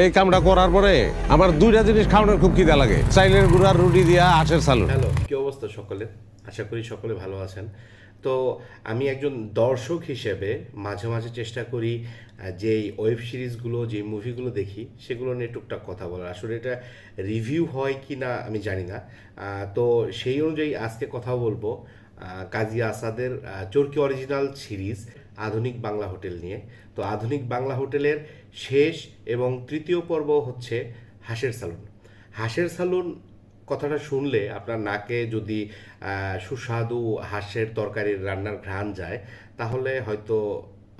এই কামটা করার পরে আমার দুইটা জিনিস খাওয়ানোর খুব খিদা লাগে। চাইলের গুঁড়ার রুটি দিয়া আশের সালুন হ্যালো, কি অবস্থা সকলে? আশা করি সকলে ভালো আছেন। তো আমি একজন দর্শক হিসেবে মাঝে মাঝে চেষ্টা করি যেই ওয়েব সিরিজগুলো যে মুভিগুলো দেখি, সেগুলো নিয়ে টুকটাক কথা বলার। আসলে এটা রিভিউ হয় কি না আমি জানি না। তো সেই অনুযায়ী আজকে কথা বলব কাজী আসাদের চরকি অরিজিনাল সিরিজ। আধুনিক বাংলা হোটেল নিয়ে। তো আধুনিক বাংলা হোটেলের শেষ এবং তৃতীয় পর্ব হচ্ছে হাঁসের সালুন। হাঁসের সালুন কথাটা শুনলে আপনার নাকে যদি সুস্বাদু হাঁসের তরকারির রান্নার ঘ্রাণ যায়, তাহলে হয়তো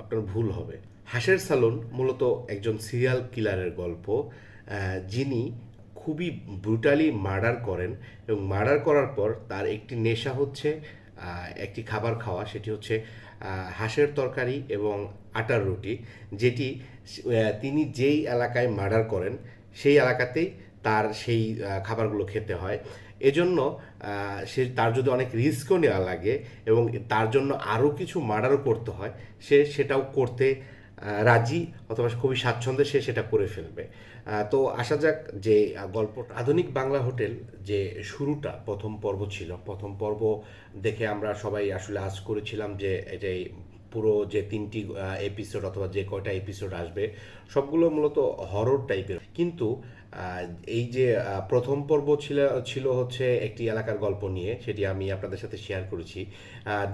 আপনার ভুল হবে। হাঁসের সালুন মূলত একজন সিরিয়াল কিলারের গল্প যিনি খুবই ব্রুটালি মার্ডার করেন এবং মার্ডার করার পর তার একটি নেশা হচ্ছে একটি খাবার খাওয়া, সেটি হচ্ছে হাঁসের তরকারি এবং আটার রুটি, যেটি তিনি যেই এলাকায় মার্ডার করেন, সেই এলাকাতেই তার সেই খাবারগুলো খেতে হয়। এজন্য সে, তার যদি অনেক রিস্কও নেওয়া লাগে এবং তার জন্য আরও কিছু মার্ডারও করতে হয়, সে সেটাও করতে রাজি অথবা খুবই স্বাচ্ছন্দ্যে সে সেটা করে ফেলবে। তো আসা যাক যে গল্পটা গল্প আধুনিক বাংলা হোটেল যে শুরুটা, প্রথম পর্ব ছিল, প্রথম পর্ব দেখে আমরা সবাই আসলে আজ করেছিলাম যে এটাই পুরো যে তিনটি এপিসোড অথবা যে কয়টা এপিসোড আসবে, সবগুলো মূলত হরর টাইপের কিন্তু এই যে প্রথম পর্ব ছিল ছিল হচ্ছে একটি এলাকার গল্প নিয়ে, সেটি আমি আপনাদের সাথে শেয়ার করেছি।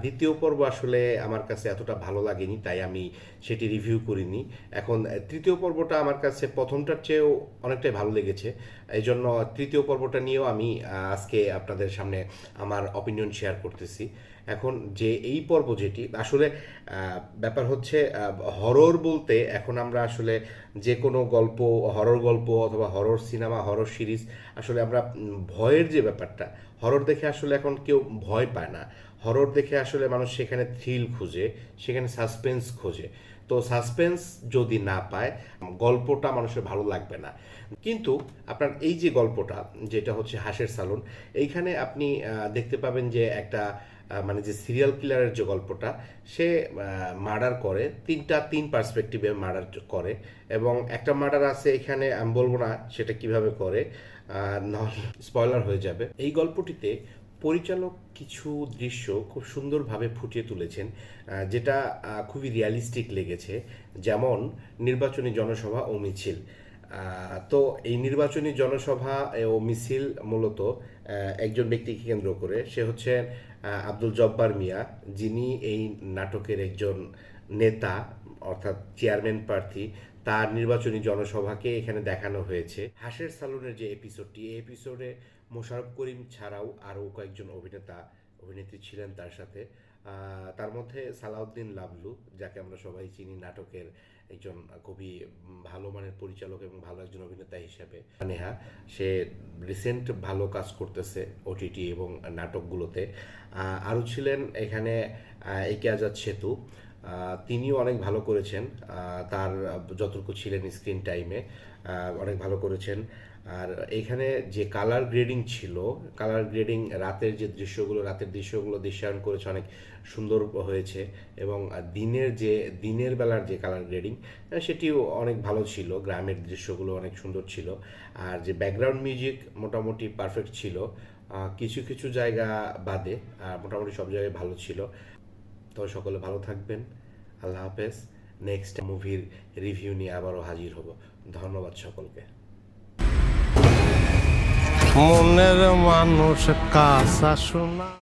দ্বিতীয় পর্ব আসলে আমার কাছে এতটা ভালো লাগেনি, তাই আমি সেটি রিভিউ করিনি। এখন তৃতীয় পর্বটা আমার কাছে প্রথমটার চেয়েও অনেকটাই ভালো লেগেছে। এই জন্য তৃতীয় পর্বটা নিয়েও আমি আজকে আপনাদের সামনে আমার অপিনিয়ন শেয়ার করতেছি। এখন, যে এই পর্ব যেটি, আসলে ব্যাপার হচ্ছে হরর বলতে এখন আমরা আসলে যে কোনো গল্প হরর গল্প অথবা হরর সিনেমা হরর সিরিজ আসলে আমরা ভয়ের যে ব্যাপারটা হরর দেখে আসলে এখন কেউ ভয় পায় না। হরর দেখে আসলে মানুষ সেখানে থ্রিল খুঁজে, সেখানে সাসপেন্স খোঁজে। তো সাসপেন্স যদি না পায়, গল্পটা মানুষের ভালো লাগবে না। কিন্তু আপনার এই যে গল্পটা, যেটা হচ্ছে হাঁসের সালন এইখানে আপনি দেখতে পাবেন যে একটা মানে যে সিরিয়াল কিলারের যে গল্পটা, সে মার্ডার করে, তিনটা, তিন পার্সপেক্টিভে মার্ডার করে এবং একটা মার্ডার আছে এখানে, আমি বলব না সেটা কীভাবে করে স্পয়লার হয়ে যাবে। এই গল্পটিতে পরিচালক কিছু দৃশ্য খুব সুন্দরভাবে ফুটিয়ে তুলেছেন যেটা খুবই রিয়ালিস্টিক লেগেছে। যেমন নির্বাচনী জনসভা ও মিছিল। তো এই নির্বাচনী জনসভা ও মিছিল মূলত একজন ব্যক্তিকে কেন্দ্র করে। সে হচ্ছে আব্দুল জব্বার মিয়া, যিনি এই নাটকের একজন নেতা, অর্থাৎ চেয়ারম্যান প্রার্থী, তার নির্বাচনী জনসভাকে এখানে দেখানো হয়েছে। হাসের সালনের যে এপিসোডটি এই এপিসোডে মোশারফ করিম ছাড়াও আরও কয়েকজন অভিনেতা, অভিনেত্রী ছিলেন তার সাথে। তার মধ্যে সালাউদ্দিন লাবলু, যাকে আমরা সবাই চিনি নাটকের একজন খুবই ভালো মানের পরিচালক এবং ভালো একজন অভিনেতা হিসেবে। নেহা, সে রিসেন্ট ভালো কাজ করতেছে ওটিটি এবং নাটকগুলোতে। আরও ছিলেন এখানে একে আজাদ সেতু। তিনিও অনেক ভালো করেছেন। তার যতটুকু ছিলেন স্ক্রিন টাইমে অনেক ভালো করেছেন। আর এখানে যে কালার গ্রেডিং ছিল কালার গ্রেডিং রাতের যে দৃশ্যগুলো, রাতের দৃশ্যগুলো দৃশ্যায়ন করেছে অনেক সুন্দর হয়েছে এবং দিনের যে, দিনের বেলার যে কালার গ্রেডিং সেটিও অনেক ভালো ছিল, গ্রামের দৃশ্যগুলো অনেক সুন্দর ছিল। আর যে ব্যাকগ্রাউন্ড মিউজিক মোটামুটি পারফেক্ট ছিল কিছু কিছু জায়গা বাদে আর মোটামুটি সব জায়গায় ভালো ছিল। তো সকলে ভালো থাকবেন, আল্লাহ হাফেজ। নেক্সট মুভির রিভিউ নিয়ে আবারও হাজির হব। ধন্যবাদ সকলকে। মনের মানুষ কাঁচা শোনা